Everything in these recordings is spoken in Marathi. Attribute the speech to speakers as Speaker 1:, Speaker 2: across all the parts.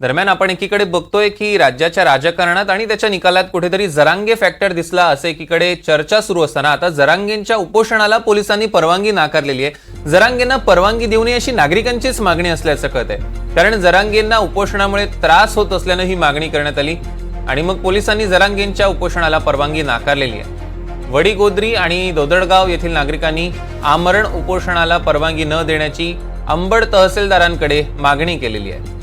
Speaker 1: दरम्यान आपण एकीकडे बघतोय की राज्याच्या राजकारणात आणि त्याच्या निकालात कुठेतरी जरांगे फॅक्टर दिसला असं एकीकडे चर्चा सुरू असताना. आता जरांगेंच्या उपोषणाला पोलिसांनी परवानगी नाकारलेली आहे. जरांगेंना परवानगी देऊ नये अशी नागरिकांचीच मागणी असल्याचं कळत आहे कारण जरांगेंना उपोषणामुळे त्रास होत असल्यानं ही मागणी करण्यात आली. आणि मग पोलिसांनी जरांगेंच्या उपोषणाला परवानगी नाकारलेली आहे. वडीगोद्री आणि दोदडगाव येथील नागरिकांनी आमरण उपोषणाला परवानगी न देण्याची अंबड तहसीलदारांकडे मागणी केलेली आहे.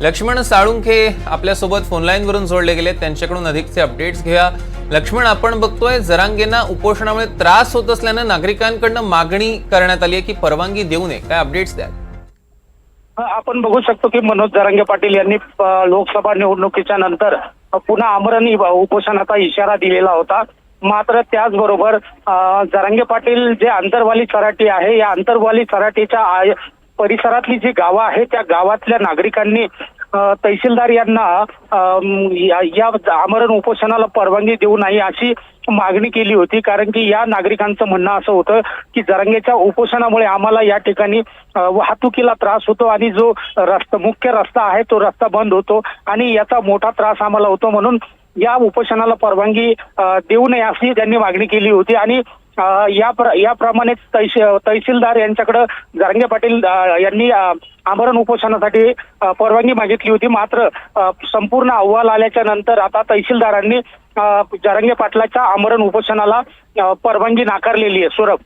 Speaker 1: लक्ष्मण साळुंखे आपल्यासोबत फोनलाईनवरून जोडले गेले त्यांच्याकडून अधिकचे अपडेट्स घेऊया. लक्ष्मण आपण बघतोय जरांगेंना उपोषणामुळे त्रास होत असल्यानं नागरिकांकडनं मागणी करण्यात आली आहे की परवानगी देऊ नये. काय अपडेट्स द्या
Speaker 2: आपण बघू शकतो की मनोज जरांगे पाटील यांनी लोकसभा निवडणुकीच्या नंतर पुन्हा आमरण उपोषणाचा इशारा दिलेला होता. मात्र त्याचबरोबर जरांगे पाटील जे अंतरवाली सराटी आहे या अंतरवाली सराटीच्या आय- परिसरातली जी गावं आहेत त्या गावातल्या नागरिकांनी तहसीलदार यांना या आमरण उपोषणाला परवानगी देऊ नाही अशी मागणी केली होती. कारण की या नागरिकांचं म्हणणं असं होतं की जरंगेच्या उपोषणामुळे आम्हाला या ठिकाणी वाहतुकीला त्रास होतो आणि जो रस्ता मुख्य रस्ता आहे तो रस्ता बंद होतो आणि याचा मोठा त्रास आम्हाला होतो म्हणून या उपोषणाला परवानगी देऊ नये अशी त्यांनी मागणी केली होती. आणि या प्र- याप्रमाणे तहसीलदार यांच्याकडे जारंगे पाटील यांनी आमरण उपोषणासाठी परवानगी मागितली होती. मात्र संपूर्ण अहवाल आल्याच्यानंतर आता तहसीलदारांनी जारंगे पाटलाच्या आमरण उपोषणाला परवानगी नाकारलेली आहे. सुरभ.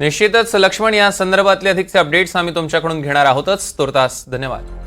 Speaker 1: निश्चितच लक्ष्मण या संदर्भातले अधिकचे अपडेट्स आम्ही तुमच्याकडून घेणार आहोतच. तुर्तास धन्यवाद.